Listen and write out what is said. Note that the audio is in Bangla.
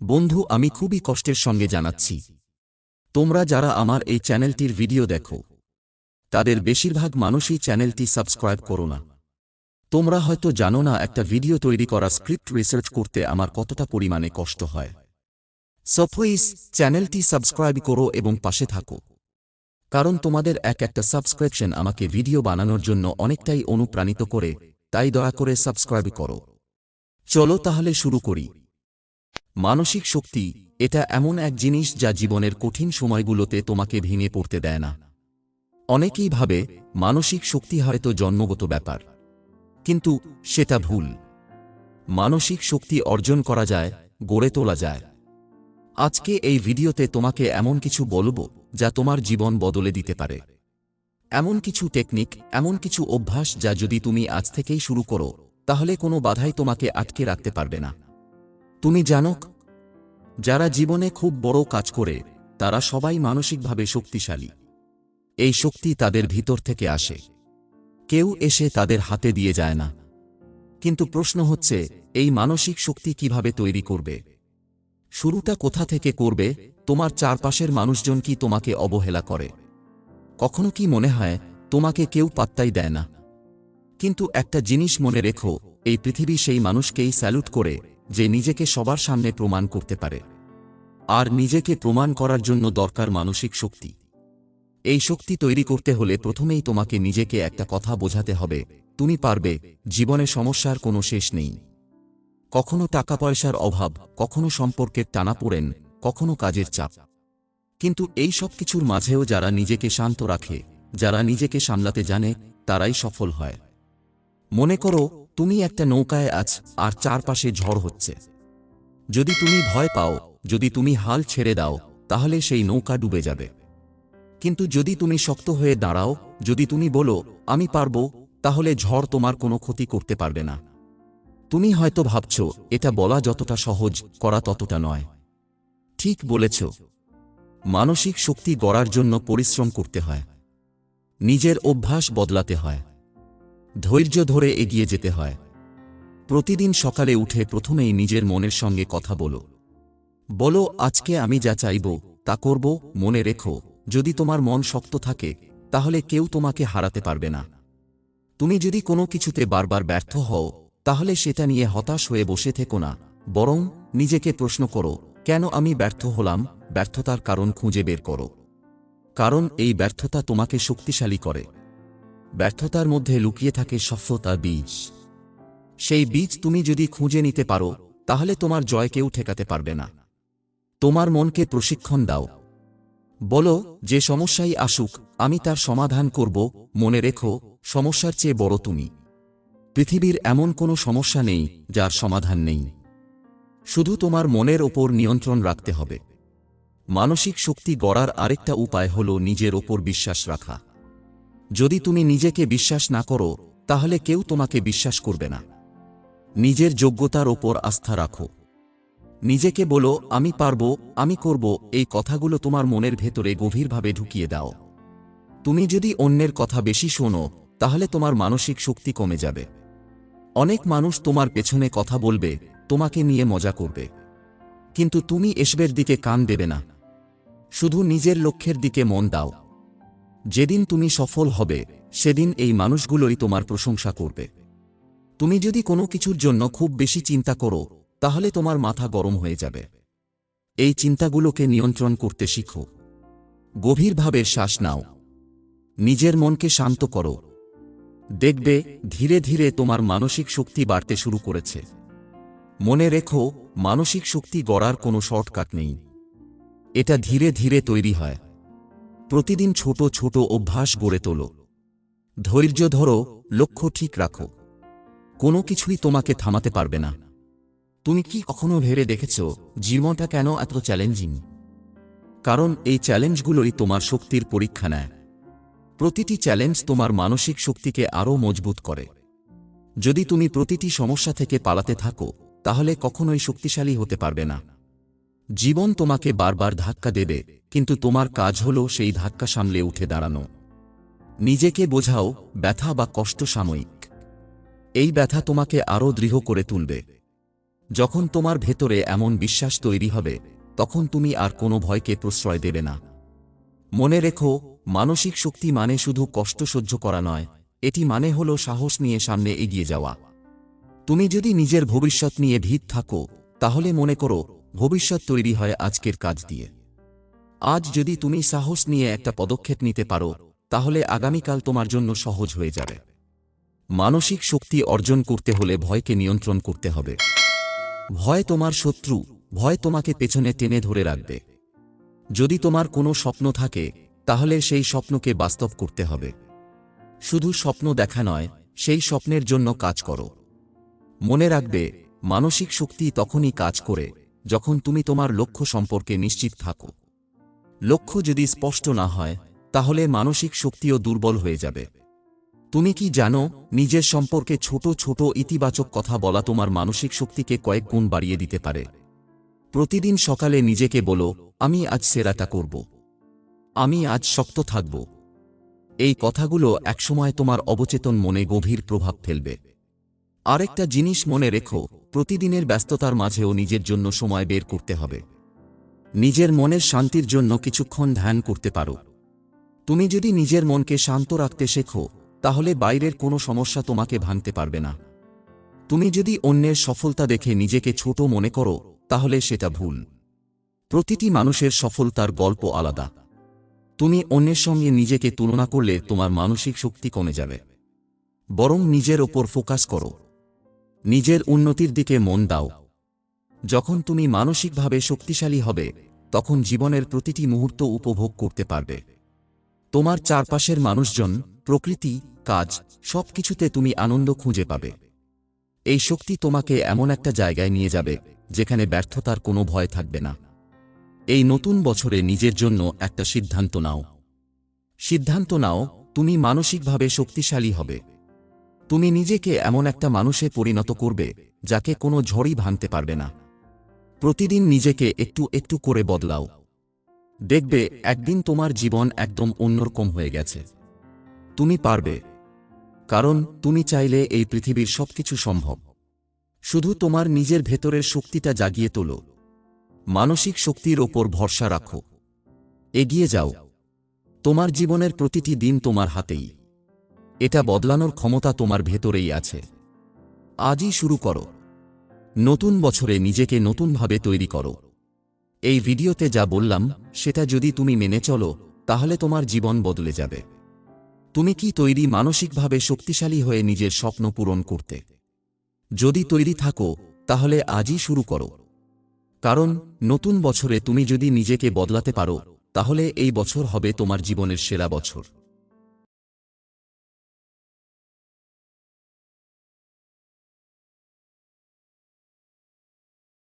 বন্ধু, আমি খুবই কষ্টের সঙ্গে জানাচ্ছি। তোমরা যারা আমার এই চ্যানেলটির ভিডিও দেখো, তাদের বেশিরভাগ মানুষই চ্যানেলটি সাবস্ক্রাইব করো না। তোমরা হয়তো জানো না, একটা ভিডিও তৈরি করা স্ক্রিপ্ট রিসার্চ করতে আমার কতটা পরিমাণে কষ্ট হয়। সফইস চ্যানেলটি সাবস্ক্রাইব করো এবং পাশে থাকো। কারণ তোমাদের এক একটা সাবস্ক্রিপশন আমাকে ভিডিও বানানোর জন্য অনেকটাই অনুপ্রাণিত করে, তাই দয়া করে সাবস্ক্রাইব করো। চলো তাহলে শুরু করি। মানসিক শক্তি, এটা এমন এক জিনিস যা জীবনের কঠিন সময়গুলোতে তোমাকে ভেঙে পড়তে দেয় না। অনেকেই ভাবে, মানসিক শক্তি হয়তো জন্মগত ব্যাপার। কিন্তু সেটা ভুল। মানসিক শক্তি অর্জন করা যায়, গড়ে তোলা যায়। আজকে এই ভিডিওতে তোমাকে এমন কিছু বলব, যা তোমার জীবন বদলে দিতে পারে। এমন কিছু টেকনিক, এমন কিছু অভ্যাস যা যদি তুমি আজ থেকেই শুরু করো, তাহলে কোনো বাধাই তোমাকে আটকে রাখতে পারবে না। তুমি জানো যারা জীবনে খুব বড় কাজ করে, তারা সবাই মানসিকভাবে শক্তিশালী। এই শক্তি তাদের ভিতর থেকে আসে। কেউ এসে তাদের হাতে দিয়ে যায় না। কিন্তু প্রশ্ন হচ্ছে, এই মানসিক শক্তি কীভাবে তৈরি করবে? শুরুটা কোথা থেকে করবে? তোমার চারপাশের মানুষজন কি তোমাকে অবহেলা করে? কখনো কি মনে হয়, তোমাকে কেউ পাত্তাই দেয় না? কিন্তু একটা জিনিস মনে রেখো, এই পৃথিবী সেই মানুষকেই স্যালুট করে যে নিজেকে সবার সামনে প্রমাণ করতে পারে। আর নিজেকে প্রমাণ করার জন্য দরকার মানসিক শক্তি। এই শক্তি তৈরি করতে হলে প্রথমেই তোমাকে নিজেকে একটা কথা বোঝাতে হবে, তুমি পারবে, জীবনে সমস্যার কোনো শেষ নেই। কখনো টাকা পয়সার অভাব, কখনো সম্পর্কের টানাপোড়েন, কখনো কাজের চাপ। কিন্তু এই সব কিছুর মাঝেও যারা নিজেকে শান্ত রাখে, যারা নিজেকে সামলাতে জানে, তারাই সফল হয়। মনে করো তুমি একটা নৌকায় আছ, আর চারপাশে ঝড় হচ্ছে। যদি তুমি ভয় পাও, যদি তুমি হাল ছেড়ে দাও, তাহলে সেই নৌকা ডুবে যাবে। কিন্তু যদি তুমি শক্ত হয়ে দাঁড়াও, যদি তুমি বলো, আমি পারব তাহলে ঝড় তোমার কোনো ক্ষতি করতে পারবে না। তুমি হয়তো ভাবছ, এটা বলা যতটা সহজ, করা ততটা নয় ঠিক বলেছ। মানসিক শক্তি গড়ার জন্য পরিশ্রম করতে হয়। নিজের অভ্যাস বদলাতে হয়। ধৈর্য ধরে এগিয়ে যেতে হয়। প্রতিদিন সকালে উঠে প্রথমেই নিজের মনের সঙ্গে কথা বলো। বলো, আজকে আমি যা চাইব, তা করব, মনে রেখো। যদি তোমার মন শক্ত থাকে, তাহলে কেউ তোমাকে হারাতে পারবে না। তুমি যদি কোনো কিছুতে বারবার ব্যর্থ হও, তাহলে সেটা নিয়ে হতাশ হয়ে বসে থেকো না। বরং নিজেকে প্রশ্ন করো, কেন আমি ব্যর্থ হলাম? ব্যর্থতার কারণ খুঁজে বের করো। কারণ এই ব্যর্থতা তোমাকে শক্তিশালী করে। ব্যর্থতার মধ্যে লুকিয়ে থাকে সফলতার বীজ। সেই বীজ তুমি যদি খুঁজে নিতে পারো, তাহলে তোমার জয় কেউ ঠেকাতে পারবে না। তোমার মনকে প্রশিক্ষণ দাও। বলো, যে সমস্যাই আসুক, আমি তার সমাধান করব, মনে রেখো, সমস্যার চেয়ে বড় তুমি। পৃথিবীর এমন কোনো সমস্যা নেই, যার সমাধান নেই। শুধু তোমার মনের ওপর নিয়ন্ত্রণ রাখতে হবে। মানসিক শক্তি গড়ার আরেকটা উপায় হল নিজের ওপর বিশ্বাস রাখা। যদি তুমি নিজেকে বিশ্বাস না করো, তাহলে কেউ তোমাকে বিশ্বাস করবে না। নিজের যোগ্যতার ওপর আস্থা রাখো। নিজেকে বলো, আমি পারব, আমি করব। এই কথাগুলো তোমার মনের ভেতরে গভীরভাবে ঢুকিয়ে দাও। তুমি যদি অন্যের কথা বেশি শোনো, তাহলে তোমার মানসিক শক্তি কমে যাবে। অনেক মানুষ তোমার পেছনে কথা বলবে, তোমাকে নিয়ে মজা করবে। কিন্তু তুমি এসবের দিকে কান দেবে না। শুধু নিজের লক্ষ্যের দিকে মন দাও। যেদিন তুমি সফল হবে, সেদিন এই মানুষগুলোই তোমার প্রশংসা করবে। তুমি যদি কোনো কিছুর জন্য খুব বেশি চিন্তা করো, তাহলে তোমার মাথা গরম হয়ে যাবে। এই চিন্তাগুলোকে নিয়ন্ত্রণ করতে শিখো। গভীরভাবে শ্বাস নাও। নিজের মনকে শান্ত করো। দেখবে, ধীরে ধীরে তোমার মানসিক শক্তি বাড়তে শুরু করেছে। মনে রেখো, মানসিক শক্তি গড়ার কোনো শর্টকাট নেই। এটা ধীরে ধীরে তৈরি হয়। প্রতিদিন ছোট ছোট অভ্যাস গড়ে তোলো। ধৈর্য ধরো, লক্ষ্য ঠিক রাখো। কোনো কিছুই তোমাকে থামাতে পারবে না। তুমি কি কখনো ভেবে দেখেছ, জীবনটা কেন এত চ্যালেঞ্জিং কারণ এই চ্যালেঞ্জগুলোই তোমার শক্তির পরীক্ষা নেয়। প্রতিটি চ্যালেঞ্জ তোমার মানসিক শক্তিকে আরও মজবুত করে। যদি তুমি প্রতিটি সমস্যা থেকে পালাতে থাকো, তাহলে কখনোই শক্তিশালী হতে পারবে না। জীবন তোমাকে বারবার ধাক্কা দেবে, কিন্তু তোমার কাজ হল সেই ধাক্কা সামলে উঠে দাঁড়ানো। নিজেকে বোঝাও, ব্যথা বা কষ্ট সাময়িক। এই ব্যথা তোমাকে আরও দৃঢ় করে তুলবে। যখন তোমার ভেতরে এমন বিশ্বাস তৈরি হবে, তখন তুমি আর কোনো ভয়কে প্রশ্রয় দেবে না। মনে রেখো, মানসিক শক্তি মানে শুধু কষ্ট সহ্য করা নয়, এটি মানে হল সাহস নিয়ে সামনে এগিয়ে যাওয়া। তুমি যদি নিজের ভবিষ্যৎ নিয়ে ভীত থাকো, তাহলে মনে করো ভবিষ্যৎ তৈরি হয় আজকের কাজ দিয়ে। আজ যদি তুমি সাহস নিয়ে একটা পদক্ষেপ নিতে পারো, তাহলে আগামীকাল তোমার জন্য সহজ হয়ে যাবে। মানসিক শক্তি অর্জন করতে হলে ভয়কে নিয়ন্ত্রণ করতে হবে। ভয় তোমার শত্রু, ভয় তোমাকে পেছনে টেনে ধরে রাখবে। যদি তোমার কোনো স্বপ্ন থাকে, তাহলে সেই স্বপ্নকে বাস্তব করতে হবে। শুধু স্বপ্ন দেখা নয়, সেই স্বপ্নের জন্য কাজ করো। মনে রাখবে, মানসিক শক্তি তখনই কাজ করে যখন তুমি তোমার লক্ষ্য সম্পর্কে নিশ্চিত থাকো। লক্ষ্য যদি স্পষ্ট না হয়, তাহলে মানসিক শক্তিও দুর্বল হয়ে যাবে। তুমি কি জানো, নিজের সম্পর্কে ছোট ছোট ইতিবাচক কথা বলা তোমার মানসিক শক্তিকে কয়েক গুণ বাড়িয়ে দিতে পারে। প্রতিদিন সকালে নিজেকে বলো, আমি আজ সেরাটা করব। আমি আজ শক্ত থাকব। এই কথাগুলো একসময় তোমার অবচেতন মনে গভীর প্রভাব ফেলবে। আরেকটা জিনিস মনে রেখো প্রতিদিনের ব্যস্ততার মাঝেও নিজের জন্য সময় বের করতে হবে। নিজের মনের শান্তির জন্য কিছুক্ষণ ধ্যান করতে পারো। তুমি যদি নিজের মনকে শান্ত রাখতে শেখো, তাহলে বাইরের কোনো সমস্যা তোমাকে ভাঙতে পারবে না। তুমি যদি অন্যের সফলতা দেখে নিজেকে ছোট মনে করো, তাহলে সেটা ভুল। প্রতিটি মানুষের সফলতার গল্প আলাদা। তুমি অন্যের সঙ্গে নিজেকে তুলনা করলে তোমার মানসিক শক্তি কমে যাবে। বরং নিজের ওপর ফোকাস করো। নিজের উন্নতির দিকে মন দাও। যখন তুমি মানসিকভাবে শক্তিশালী হবে, তখন জীবনের প্রতিটি মুহূর্ত উপভোগ করতে পারবে। তোমার চারপাশের মানুষজন, প্রকৃতি, কাজ, সবকিছুতে তুমি আনন্দ খুঁজে পাবে। এই শক্তি তোমাকে এমন একটা জায়গায় নিয়ে যাবে, যেখানে ব্যর্থতার কোনো ভয় থাকবে না। এই নতুন বছরে নিজের জন্য একটা সিদ্ধান্ত নাও। সিদ্ধান্ত নাও, তুমি মানসিকভাবে শক্তিশালী হবে। তুমি নিজেকে এমন একটা মানুষে পরিণত করবে, যাকে কোনো ঝড়ই ভাঙতে পারবে না। প্রতিদিন নিজেকে একটু একটু করে বদলাও। দেখবে, একদিন তোমার জীবন একদম অন্যরকম হয়ে গেছে। তুমি পারবে। কারণ, তুমি চাইলে এই পৃথিবীর সবকিছু সম্ভব। শুধু তোমার নিজের ভেতরের শক্তিটা জাগিয়ে তোলো। মানসিক শক্তির ওপর ভরসা রাখো। এগিয়ে যাও। তোমার জীবনের প্রতিটি দিন তোমার হাতেই। এটা বদলানোর ক্ষমতা তোমার ভেতরেই আছে। আজই শুরু করো। নতুন বছরে নিজেকে নতুনভাবে তৈরি করো। এই ভিডিওতে যা বললাম, সেটা যদি তুমি মেনে চলো, তাহলে তোমার জীবন বদলে যাবে। তুমি কি তৈরি মানসিকভাবে শক্তিশালী হয়ে নিজের স্বপ্ন পূরণ করতে? যদি তৈরি থাকো, তাহলে আজই শুরু করো। কারণ, নতুন বছরে তুমি যদি নিজেকে বদলাতে পারো, তাহলে এই বছর হবে তোমার জীবনের সেরা বছর।